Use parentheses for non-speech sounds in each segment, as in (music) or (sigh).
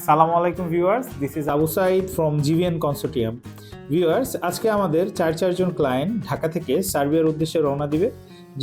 আসসালামু আলাইকুম, viewers. This is Abu Sayeed from GVN consortium viewers, আজকে আমাদের চার চারজন ক্লায়েন্ট ঢাকা থেকে সার্বিয়ার উদ্দেশ্যে রওনা দিবে।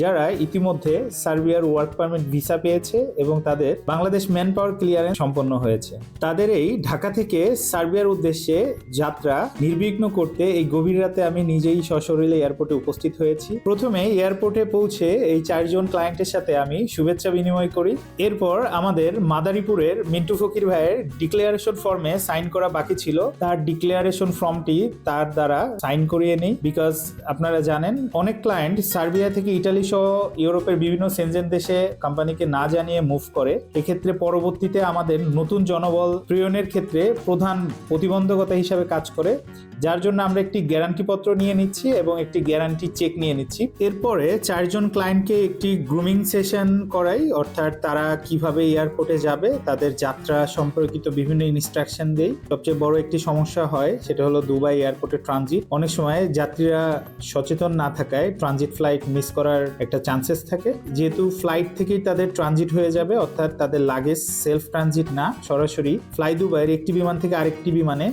যারা ইতিমধ্যে সার্বিয়ার ওয়ার্ক পারমিট ভিসা পেয়েছে এবং তাদের বাংলাদেশ ম্যান পাওয়ার ক্লিয়ারেন্স সম্পন্ন হয়েছে। তাদের এই ঢাকা থেকে সার্বিয়ার উদ্দেশ্যে যাত্রা নির্বিঘ্ন করতে এই গভীর রাতে আমি নিজেই সশরীরে এয়ারপোর্টে উপস্থিত হয়েছি। প্রথমে এয়ারপোর্টে পৌঁছে এই চারজন ক্লায়েন্টের সাথে আমি শুভেচ্ছা বিনিময় করি। এরপর আমাদের মাদারীপুরের মিন্টু ফকির ভাইয়ের ডিক্লারেশন ফর্মে সাইন করা বাকি ছিল। তার ডিক্লেয়ারেশন ফর্মটি তার দ্বারা সাইন করিয়ে নিই। বিকজ আপনারা জানেন, অনেক ক্লায়েন্ট সার্বিয়া থেকে ইটালি সহ ইউরোপের বিভিন্ন সেনজেন দেশে কোম্পানিকে না জানিয়ে মুভ করে, এক্ষেত্রে পরবর্তীতে আমাদের নতুন জনবল প্রেরণের ক্ষেত্রে প্রধান প্রতিবন্ধকতা হিসাবে কাজ করে, যার জন্য আমরা একটি গ্যারান্টি পত্র নিয়ে নিচ্ছি এবং একটি গ্যারান্টি চেক নিয়ে নিচ্ছি। এরপরে চারজন ক্লায়েন্টকে একটি গ্রুমিং সেশন করাই, অর্থাৎ তারা কীভাবে এয়ারপোর্টে যাবে, তাদের যাত্রা সম্পর্কিত বিভিন্ন ইনস্ট্রাকশন দেই। সবচেয়ে বড় একটি সমস্যা হয়, সেটা হলো দুবাই এয়ারপোর্টে ট্রানজিট অনেক সময় যাত্রীরা সচেতন না থাকায় ট্রানজিট ফ্লাইট মিস করার একটা চান্সেস থাকে। যেহেতু ফ্লাইট থেকেই তাদের ট্রানজিট হয়ে যাবে, অর্থাৎ তাদের লাগেজ সেলফ ট্রানজিট না, সরাসরি ফ্লাই দুবাইয়ের একটি বিমান থেকে আরেকটি বিমানে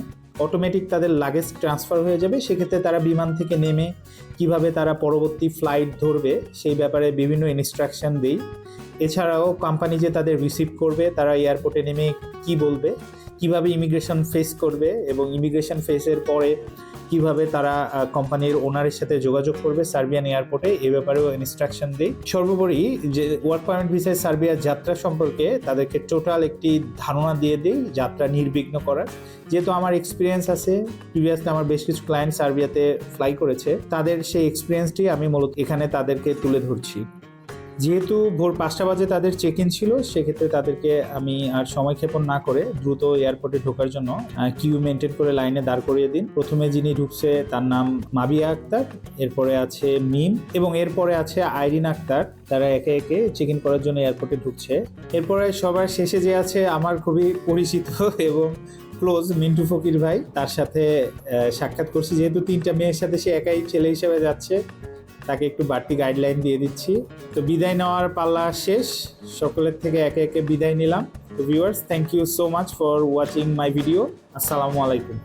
অটোমেটিক তাদের লাগেজ ট্রান্সফার হয়ে যাবে। সেক্ষেত্রে তারা বিমান থেকে নেমে কীভাবে তারা পরবর্তী ফ্লাইট ধরবে, সেই ব্যাপারে বিভিন্ন ইনস্ট্রাকশন দেই। এছাড়াও কোম্পানি যে তাদের রিসিভ করবে, তারা এয়ারপোর্টে নেমে কি বলবে, কীভাবে ইমিগ্রেশন ফেস করবে এবং ইমিগ্রেশন ফেসের পরে কীভাবে তারা কোম্পানির ওনারের সাথে যোগাযোগ করবে সার্বিয়ান এয়ারপোর্টে, এ ব্যাপারেও ইনস্ট্রাকশন দিই। সর্বোপরি যে ওয়ার্ক পারমিট ভিসায় সার্বিয়ার যাত্রা সম্পর্কে তাদেরকে টোটাল একটি ধারণা দিয়ে দিই, যাত্রা নির্বিঘ্ন করার। যেহেতু আমার এক্সপিরিয়েন্স আছে প্রিভিয়াসলি আমার বেশ কিছু ক্লায়েন্ট সার্বিয়াতে ফ্লাই করেছে, তাদের সেই এক্সপিরিয়েন্সটি আমি মূলত এখানে তাদেরকে তুলে ধরছি। যেহেতু ভোর পাঁচটা বাজে তাদের চেক ইন ছিল, সেক্ষেত্রে তাদেরকে আমি আর সময় ক্ষেপণ না করে দ্রুত এয়ারপোর্টে ঢোকার জন্য কিউ মেনটেন করে লাইনে দাঁড় করিয়ে দিন। প্রথমে যিনি ঢুকছে তার নাম মাবিয়া আক্তার, এরপরে আছে মিম এবং এরপরে আছে আইরিন আক্তার। তারা একে একে চেক ইন করার জন্য এয়ারপোর্টে ঢুকছে। এরপরে সবার শেষে যে আছে আমার খুবই পরিচিত (laughs) এবং ক্লোজ মিন্টু ফকির ভাই। তার সাথে সাক্ষাৎ করছি। যেহেতু তিনটা মেয়ের সাথে সে একাই ছেলে হিসেবে যাচ্ছে তাকে একটু বাড়তি গাইডলাইন দিয়ে দিচ্ছি। তো বিদায় নেওয়ার পাল্লা শেষ। সকলের থেকে একে একে বিদায় নিলাম। তো viewers thank you so much for watching my video আসসালামু আলাইকুম।